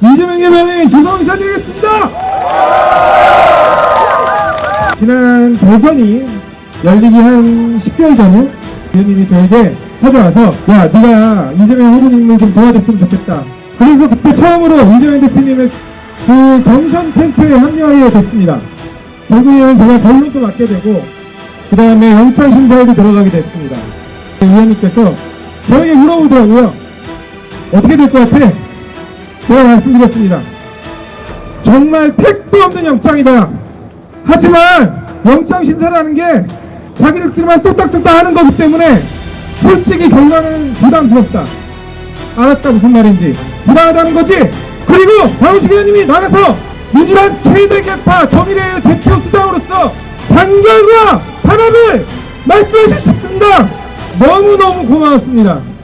이재명의 명예 죄송 인사드리겠습니다. 지난 대선이 열리기 한 10개월 전에 의원님이 저에게 찾아와서 야 네가 이재명 후보님을 좀 도와줬으면 좋겠다. 그래서 그때 처음으로 이재명 대표님의 그 경선 캠프에 합류하게 됐습니다. 결국에는 제가 결론도 맡게 되고 그 다음에 영장 심사에도 들어가게 됐습니다. 의원님께서 저에게 물어보더라고요. 어떻게 될 것 같아? 제가 말씀드렸습니다. 정말 택도 없는 영장이다. 하지만 영장 심사라는 게 자기들끼리만 뚝딱뚝딱 하는 거기 때문에 솔직히 결과는 부담스럽다. 알았다 무슨 말인지 부당하다는 거지. 그리고 박우식 의원님이 나가서 민주당 최대 개파 정의례의 대표 수장으로서 단결과 단합을 말씀하실 수 있습니다. 너무너무 고마웠습니다.